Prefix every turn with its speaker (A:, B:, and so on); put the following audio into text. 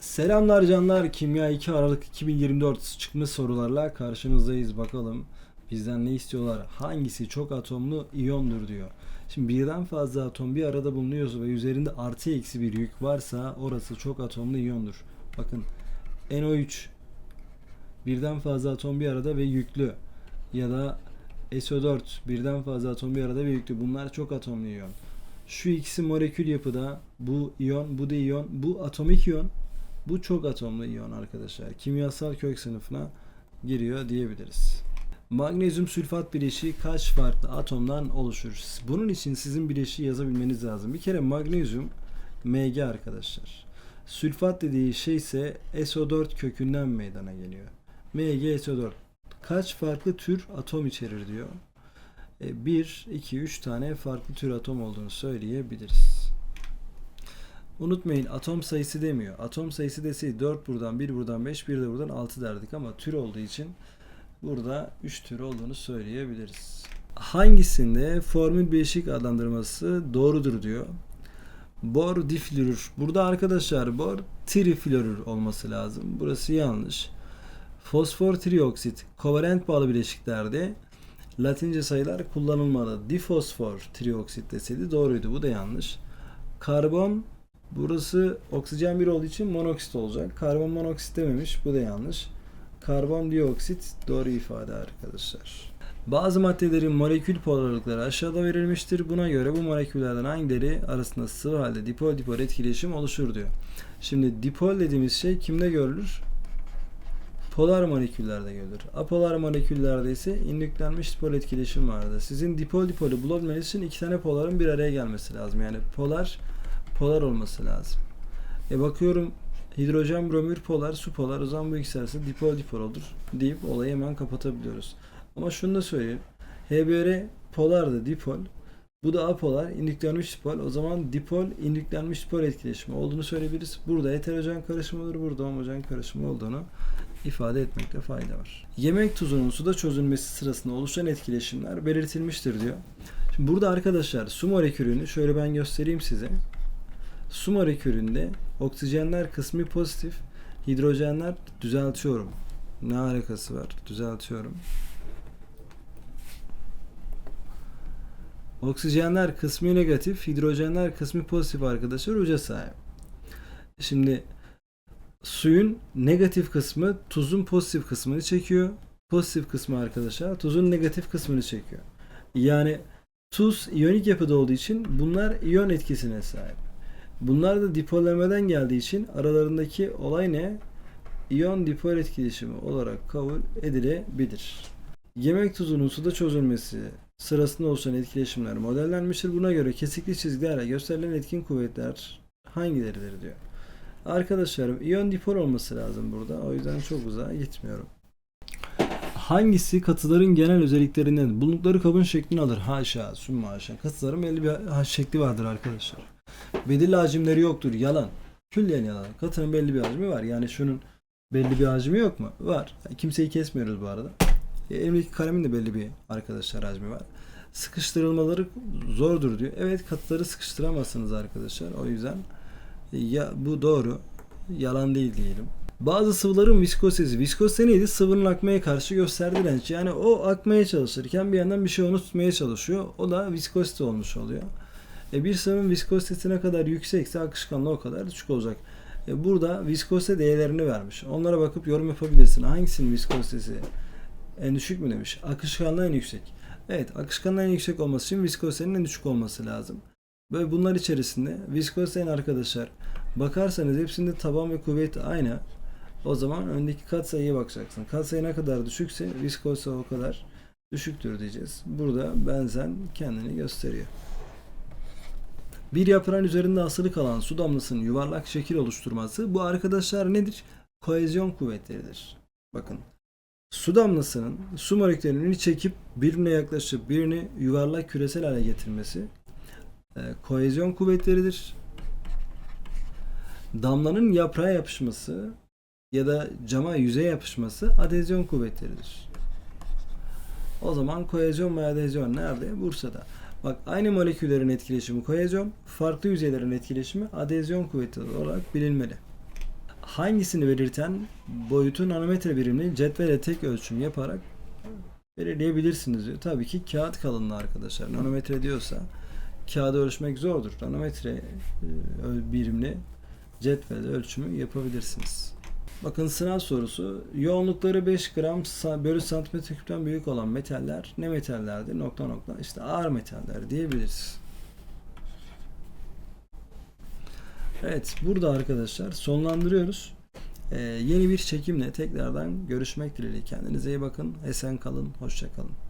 A: Selamlar canlar. Kimya 2 Aralık 2024 çıkmış sorularla karşınızdayız. Bakalım bizden ne istiyorlar? Hangisi çok atomlu iyondur diyor. Şimdi birden fazla atom bir arada bulunuyorsa ve üzerinde artı eksi bir yük varsa orası çok atomlu iyondur. Bakın NO3 birden fazla atom bir arada ve yüklü ya da SO4 birden fazla atom bir arada ve yüklü. Bunlar çok atomlu iyon. Şu ikisi molekül yapıda bu iyon, bu da iyon, bu atomik iyon, bu çok atomlu iyon arkadaşlar. Kimyasal kök sınıfına giriyor diyebiliriz. Magnezyum sülfat bileşiği kaç farklı atomdan oluşur? Bunun için sizin bileşiği yazabilmeniz lazım. Bir kere magnezyum Mg arkadaşlar. Sülfat dediği şey ise SO4 kökünden meydana geliyor. MgSO4 kaç farklı tür atom içerir diyor. 1, 2, 3 tane farklı tür atom olduğunu söyleyebiliriz. Unutmayın atom sayısı demiyor. Atom sayısı deseydi 4 buradan, 1 buradan, 5, 1 de buradan 6 derdik ama tür olduğu için burada 3 tür olduğunu söyleyebiliriz. Hangisinde formül bileşik adlandırması doğrudur diyor. Bor diflorür. Burada arkadaşlar bor triflorür olması lazım. Burası yanlış. Fosfor trioksit kovalent bağlı bileşiklerde Latince sayılar kullanılmalı. Difosfor trioksit deseydi doğruydu. Bu da yanlış. Karbon burası oksijen bir olduğu için monoksit olacak. Karbon monoksit dememiş. Bu da yanlış. Karbon dioksit doğru ifade arkadaşlar. Bazı maddelerin molekül polarlıkları aşağıda verilmiştir. Buna göre bu moleküllerden hangileri arasında sıvı halde dipol dipol etkileşim oluşur diyor. Şimdi dipol dediğimiz şey kimde görülür? Polar moleküllerde görülür. Apolar moleküllerde ise indüklenmiş dipol etkileşim vardır. Sizin dipol dipolü bulabilmeniz için iki tane poların bir araya gelmesi lazım. Yani polar polar olması lazım. E bakıyorum hidrojen bromür polar su polar o zaman bu ikisi arasında dipol dipol olur deyip olayı hemen kapatabiliyoruz. Ama şunu da söyleyeyim. HBr polar da dipol. Bu da apolar, indüklenmiş dipol. O zaman dipol, indüklenmiş dipol etkileşimi olduğunu söyleyebiliriz. Burada heterojen karışımı olur, burada homojen karışımı olduğunu ifade etmekte fayda var. Yemek tuzunun suda çözülmesi sırasında oluşan etkileşimler belirtilmiştir diyor. Şimdi burada arkadaşlar su molekülünü şöyle ben göstereyim size. Su molekülünde oksijenler kısmı pozitif, hidrojenler düzeltiyorum. Ne alakası var? Düzeltiyorum. Oksijenler kısmı negatif, hidrojenler kısmı pozitif arkadaşlar uca sahip. Şimdi suyun negatif kısmı tuzun pozitif kısmını çekiyor. Pozitif kısmı arkadaşlar tuzun negatif kısmını çekiyor. Yani tuz iyonik yapıda olduğu için bunlar iyon etkisine sahip. Bunlar da dipollemeden geldiği için aralarındaki olay ne? İyon dipol etkileşimi olarak kabul edilebilir. Yemek tuzunun suda çözülmesi sırasında oluşan etkileşimler modellenmiştir. Buna göre kesikli çizgilerle gösterilen etkin kuvvetler hangileridir diyor. Arkadaşlarım iyon dipol olması lazım burada. O yüzden çok uzağa gitmiyorum. Hangisi katıların genel özelliklerinden bulundukları kabın şeklini alır? Haşa, sümme haşa. Katıların belli bir şekli vardır arkadaşlar. Belirli hacimleri yoktur. Yalan. Külliyen yalan. Katının belli bir hacmi var. Yani şunun belli bir hacmi yok mu? Var. Kimseyi kesmiyoruz bu arada. E, elimdeki kalemin de belli bir arkadaşlar hacmi var. Sıkıştırılmaları zordur diyor. Evet katıları sıkıştıramazsınız arkadaşlar. O yüzden ya bu doğru. Yalan değil diyelim. Bazı sıvıların viskozitesi. Viskozite neydi? Sıvının akmaya karşı gösterdiği direnç. Yani o akmaya çalışırken bir yandan bir şey onu tutmaya çalışıyor. O da viskozite olmuş oluyor. E bir sıvının viskozitesi ne kadar yüksekse akışkanlığı o kadar düşük olacak. E burada viskozite değerlerini vermiş. Onlara bakıp yorum yapabilirsin. Hangisinin viskozitesi en düşük mü demiş. Akışkanlığı en yüksek. Evet akışkanlığı en yüksek olması için viskozitenin en düşük olması lazım. Ve bunlar içerisinde viskozitenin arkadaşlar bakarsanız hepsinde taban ve kuvvet aynı. O zaman öndeki katsayıya bakacaksın. Katsayı ne kadar düşükse viskozite o kadar düşüktür diyeceğiz. Burada benzen kendini gösteriyor. Bir yaprağın üzerinde asılı kalan su damlasının yuvarlak şekil oluşturması bu arkadaşlar nedir? Kohezyon kuvvetleridir. Bakın su damlasının su moleküllerini çekip birbirine yaklaşıp birini yuvarlak küresel hale getirmesi e, kohezyon kuvvetleridir. Damlanın yaprağa yapışması ya da cama yüzeye yapışması adezyon kuvvetleridir. O zaman kohezyon ve adezyon nerede? Bursa'da. Bak aynı moleküllerin etkileşimi kohezyon, farklı yüzeylerin etkileşimi adezyon kuvveti olarak bilinmeli. hangisini belirten boyutu nanometre birimli cetvele tek ölçüm yaparak belirleyebilirsiniz diyor. Tabii ki kağıt kalınlığı arkadaşlar. Nanometre diyorsa kağıdı ölçmek zordur. Nanometre e, birimli cetvelde ölçümü yapabilirsiniz. Bakın sınav sorusu. Yoğunlukları 5 gram bölü santimetre küpten büyük olan metaller ne metallerdir? Nokta nokta. İşte ağır metaller diyebiliriz. Evet burada arkadaşlar sonlandırıyoruz. Ee, yeni bir çekimle tekrardan görüşmek dileğiyle. Kendinize iyi bakın. Esen kalın. Hoşça kalın.